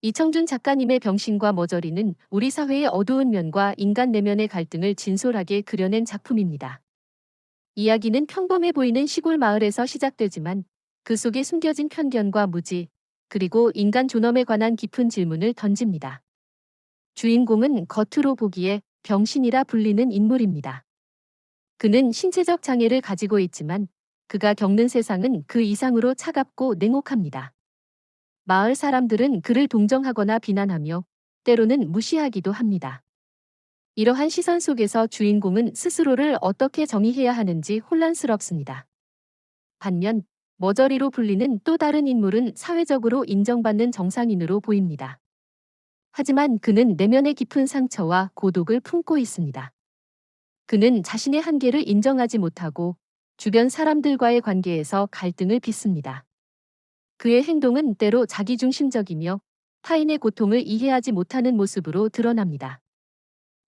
이청준 작가님의 병신과 머저리는 우리 사회의 어두운 면과 인간 내면의 갈등을 진솔하게 그려낸 작품입니다. 이야기는 평범해 보이는 시골 마을에서 시작되지만 그 속에 숨겨진 편견과 무지, 그리고 인간 존엄에 관한 깊은 질문을 던집니다. 주인공은 겉으로 보기에 병신이라 불리는 인물입니다. 그는 신체적 장애를 가지고 있지만 그가 겪는 세상은 그 이상으로 차갑고 냉혹합니다. 마을 사람들은 그를 동정하거나 비난하며 때로는 무시하기도 합니다. 이러한 시선 속에서 주인공은 스스로를 어떻게 정의해야 하는지 혼란스럽습니다. 반면 머저리로 불리는 또 다른 인물은 사회적으로 인정받는 정상인으로 보입니다. 하지만 그는 내면의 깊은 상처와 고독을 품고 있습니다. 그는 자신의 한계를 인정하지 못하고 주변 사람들과의 관계에서 갈등을 빚습니다. 그의 행동은 때로 자기중심적이며 타인의 고통을 이해하지 못하는 모습으로 드러납니다.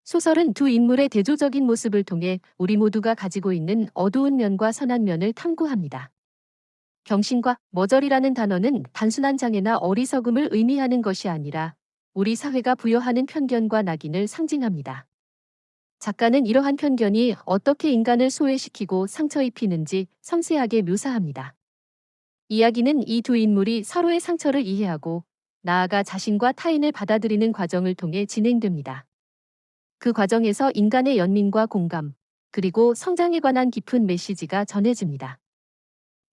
소설은 두 인물의 대조적인 모습을 통해 우리 모두가 가지고 있는 어두운 면과 선한 면을 탐구합니다. 경신과 머저리라는 단어는 단순한 장애나 어리석음을 의미하는 것이 아니라 우리 사회가 부여하는 편견과 낙인을 상징합니다. 작가는 이러한 편견이 어떻게 인간을 소외시키고 상처 입히는지 섬세하게 묘사합니다. 이야기는 이 두 인물이 서로의 상처를 이해하고 나아가 자신과 타인을 받아들이는 과정을 통해 진행됩니다. 그 과정에서 인간의 연민과 공감, 그리고 성장에 관한 깊은 메시지가 전해집니다.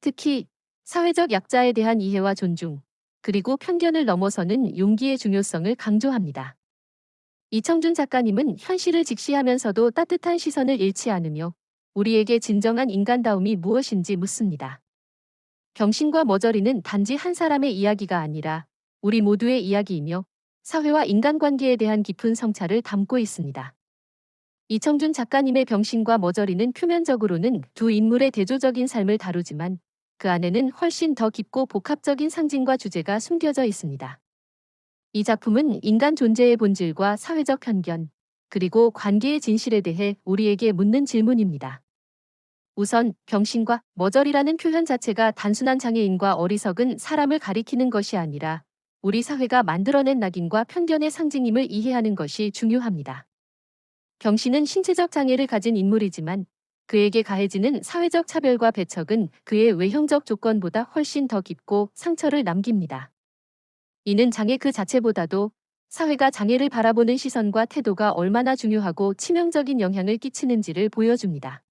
특히 사회적 약자에 대한 이해와 존중, 그리고 편견을 넘어서는 용기의 중요성을 강조합니다. 이청준 작가님은 현실을 직시하면서도 따뜻한 시선을 잃지 않으며 우리에게 진정한 인간다움이 무엇인지 묻습니다. 병신과 머저리는 단지 한 사람의 이야기가 아니라 우리 모두의 이야기이며 사회와 인간관계에 대한 깊은 성찰을 담고 있습니다. 이청준 작가님의 병신과 머저리는 표면적으로는 두 인물의 대조적인 삶을 다루지만 그 안에는 훨씬 더 깊고 복합적인 상징과 주제가 숨겨져 있습니다. 이 작품은 인간 존재의 본질과 사회적 편견, 그리고 관계의 진실에 대해 우리에게 묻는 질문입니다. 우선 병신과 머저리라는 표현 자체가 단순한 장애인과 어리석은 사람을 가리키는 것이 아니라 우리 사회가 만들어낸 낙인과 편견의 상징임을 이해하는 것이 중요합니다. 병신은 신체적 장애를 가진 인물이지만 그에게 가해지는 사회적 차별과 배척은 그의 외형적 조건보다 훨씬 더 깊고 상처를 남깁니다. 이는 장애 그 자체보다도 사회가 장애를 바라보는 시선과 태도가 얼마나 중요하고 치명적인 영향을 끼치는지를 보여줍니다.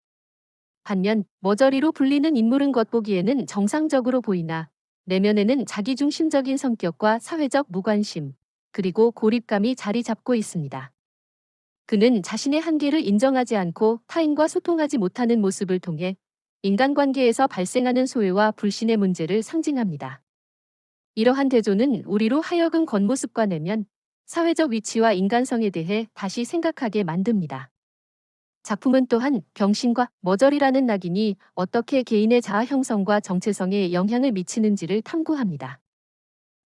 반면 머저리로 불리는 인물은 겉보기에는 정상적으로 보이나 내면에는 자기중심적인 성격과 사회적 무관심, 그리고 고립감이 자리 잡고 있습니다. 그는 자신의 한계를 인정하지 않고 타인과 소통하지 못하는 모습을 통해 인간관계에서 발생하는 소외와 불신의 문제를 상징합니다. 이러한 대조는 우리로 하여금 겉모습과 내면, 사회적 위치와 인간성에 대해 다시 생각하게 만듭니다. 작품은 또한 병신과 머저리라는 낙인이 어떻게 개인의 자아 형성과 정체성에 영향을 미치는지를 탐구합니다.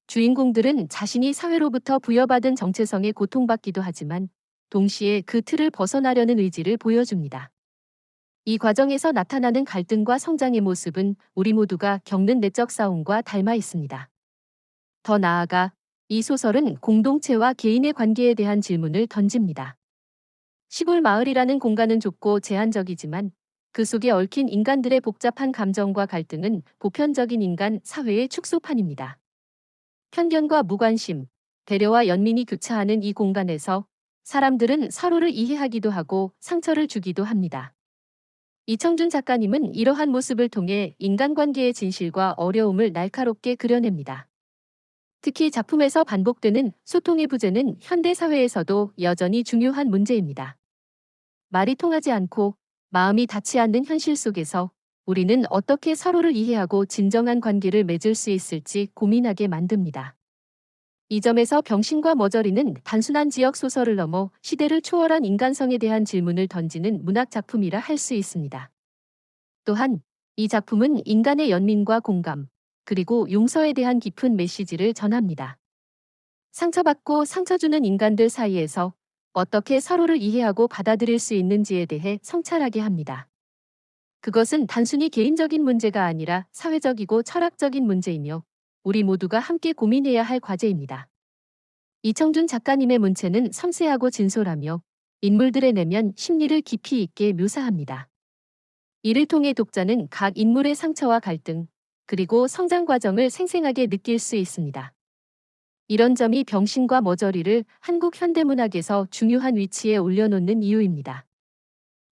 주인공들은 자신이 사회로부터 부여받은 정체성에 고통받기도 하지만 동시에 그 틀을 벗어나려는 의지를 보여줍니다. 이 과정에서 나타나는 갈등과 성장의 모습은 우리 모두가 겪는 내적 싸움과 닮아 있습니다. 더 나아가 이 소설은 공동체와 개인의 관계에 대한 질문을 던집니다. 시골 마을이라는 공간은 좁고 제한적이지만 그 속에 얽힌 인간들의 복잡한 감정과 갈등은 보편적인 인간 사회의 축소판입니다. 편견과 무관심, 배려와 연민이 교차하는 이 공간에서 사람들은 서로를 이해하기도 하고 상처를 주기도 합니다. 이청준 작가님은 이러한 모습을 통해 인간관계의 진실과 어려움을 날카롭게 그려냅니다. 특히 작품에서 반복되는 소통의 부재는 현대 사회에서도 여전히 중요한 문제입니다. 말이 통하지 않고 마음이 닿지 않는 현실 속에서 우리는 어떻게 서로를 이해하고 진정한 관계를 맺을 수 있을지 고민하게 만듭니다. 이 점에서 병신과 머저리는 단순한 지역 소설을 넘어 시대를 초월한 인간성에 대한 질문을 던지는 문학 작품이라 할 수 있습니다. 또한 이 작품은 인간의 연민과 공감, 그리고 용서에 대한 깊은 메시지를 전합니다. 상처받고 상처 주는 인간들 사이에서 어떻게 서로를 이해하고 받아들일 수 있는지에 대해 성찰하게 합니다. 그것은 단순히 개인적인 문제가 아니라 사회적이고 철학적인 문제이며 우리 모두가 함께 고민해야 할 과제입니다. 이청준 작가님의 문체는 섬세하고 진솔하며 인물들의 내면 심리를 깊이 있게 묘사합니다. 이를 통해 독자는 각 인물의 상처와 갈등, 그리고 성장 과정을 생생하게 느낄 수 있습니다. 이런 점이 병신과 머저리를 한국 현대문학에서 중요한 위치에 올려놓는 이유입니다.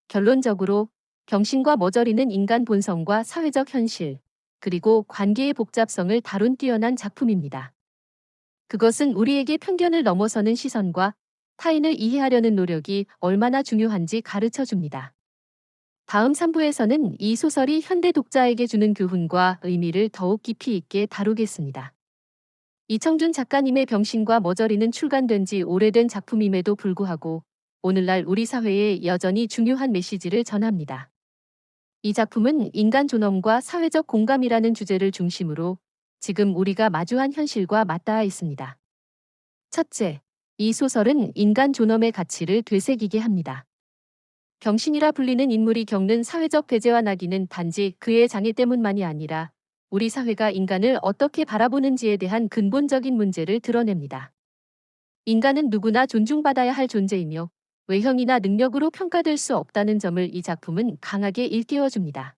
결론적으로 병신과 머저리는 인간 본성과 사회적 현실, 그리고 관계의 복잡성을 다룬 뛰어난 작품입니다. 그것은 우리에게 편견을 넘어서는 시선과 타인을 이해하려는 노력이 얼마나 중요한지 가르쳐 줍니다. 다음 3부에서는 이 소설이 현대 독자에게 주는 교훈과 의미를 더욱 깊이 있게 다루겠습니다. 이청준 작가님의 병신과 머저리는 출간된 지 오래된 작품임에도 불구하고 오늘날 우리 사회에 여전히 중요한 메시지를 전합니다. 이 작품은 인간 존엄과 사회적 공감이라는 주제를 중심으로 지금 우리가 마주한 현실과 맞닿아 있습니다. 첫째, 이 소설은 인간 존엄의 가치를 되새기게 합니다. 병신이라 불리는 인물이 겪는 사회적 배제와 낙인은 단지 그의 장애 때문만이 아니라 우리 사회가 인간을 어떻게 바라보는지에 대한 근본적인 문제를 드러냅니다. 인간은 누구나 존중받아야 할 존재이며 외형이나 능력으로 평가될 수 없다는 점을 이 작품은 강하게 일깨워줍니다.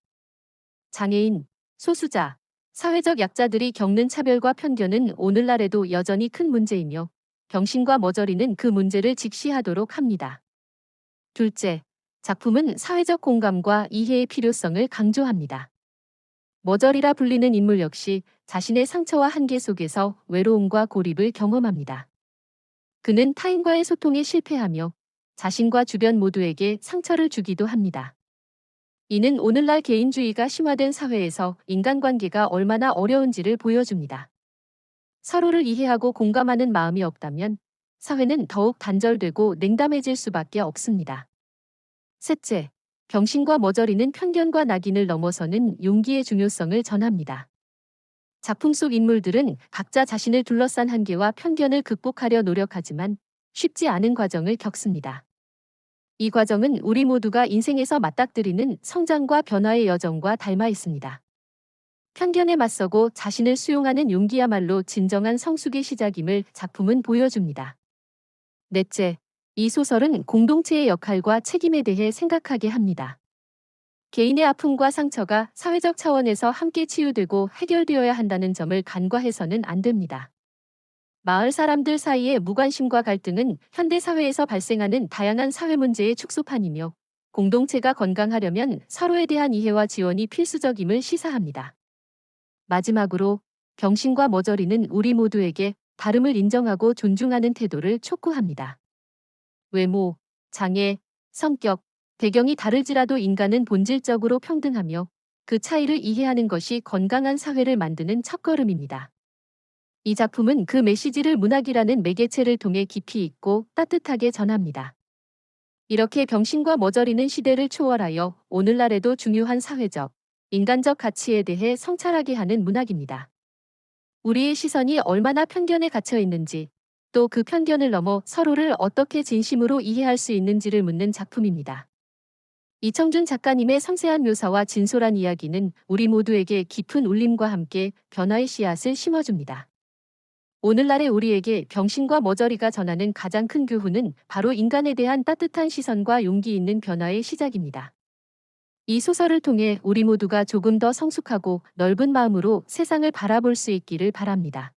장애인, 소수자, 사회적 약자들이 겪는 차별과 편견은 오늘날에도 여전히 큰 문제이며 병신과 머저리는 그 문제를 직시하도록 합니다. 둘째, 작품은 사회적 공감과 이해의 필요성을 강조합니다. 머저리라 불리는 인물 역시 자신의 상처와 한계 속에서 외로움과 고립을 경험합니다. 그는 타인과의 소통에 실패하며 자신과 주변 모두에게 상처를 주기도 합니다. 이는 오늘날 개인주의가 심화된 사회에서 인간관계가 얼마나 어려운지를 보여줍니다. 서로를 이해하고 공감하는 마음이 없다면 사회는 더욱 단절되고 냉담해질 수밖에 없습니다. 셋째, 병신과 머저리는 편견과 낙인을 넘어서는 용기의 중요성을 전합니다. 작품 속 인물들은 각자 자신을 둘러싼 한계와 편견을 극복하려 노력하지만 쉽지 않은 과정을 겪습니다. 이 과정은 우리 모두가 인생에서 맞닥뜨리는 성장과 변화의 여정과 닮아 있습니다. 편견에 맞서고 자신을 수용하는 용기야말로 진정한 성숙의 시작임을 작품은 보여줍니다. 넷째, 이 소설은 공동체의 역할과 책임에 대해 생각하게 합니다. 개인의 아픔과 상처가 사회적 차원에서 함께 치유되고 해결되어야 한다는 점을 간과해서는 안 됩니다. 마을 사람들 사이의 무관심과 갈등은 현대 사회에서 발생하는 다양한 사회 문제의 축소판이며 공동체가 건강하려면 서로에 대한 이해와 지원이 필수적임을 시사합니다. 마지막으로 병신과 머저리는 우리 모두에게 다름을 인정하고 존중하는 태도를 촉구합니다. 외모, 장애, 성격, 배경이 다를지라도 인간은 본질적으로 평등하며 그 차이를 이해하는 것이 건강한 사회를 만드는 첫걸음입니다. 이 작품은 그 메시지를 문학이라는 매개체를 통해 깊이 있고 따뜻하게 전합니다. 이렇게 병신과 머저리는 시대를 초월하여 오늘날에도 중요한 사회적, 인간적 가치에 대해 성찰하게 하는 문학입니다. 우리의 시선이 얼마나 편견에 갇혀 있는지, 또 그 편견을 넘어 서로를 어떻게 진심으로 이해할 수 있는지를 묻는 작품입니다. 이청준 작가님의 섬세한 묘사와 진솔한 이야기는 우리 모두에게 깊은 울림과 함께 변화의 씨앗을 심어줍니다. 오늘날의 우리에게 병신과 머저리가 전하는 가장 큰 교훈은 바로 인간에 대한 따뜻한 시선과 용기 있는 변화의 시작입니다. 이 소설을 통해 우리 모두가 조금 더 성숙하고 넓은 마음으로 세상을 바라볼 수 있기를 바랍니다.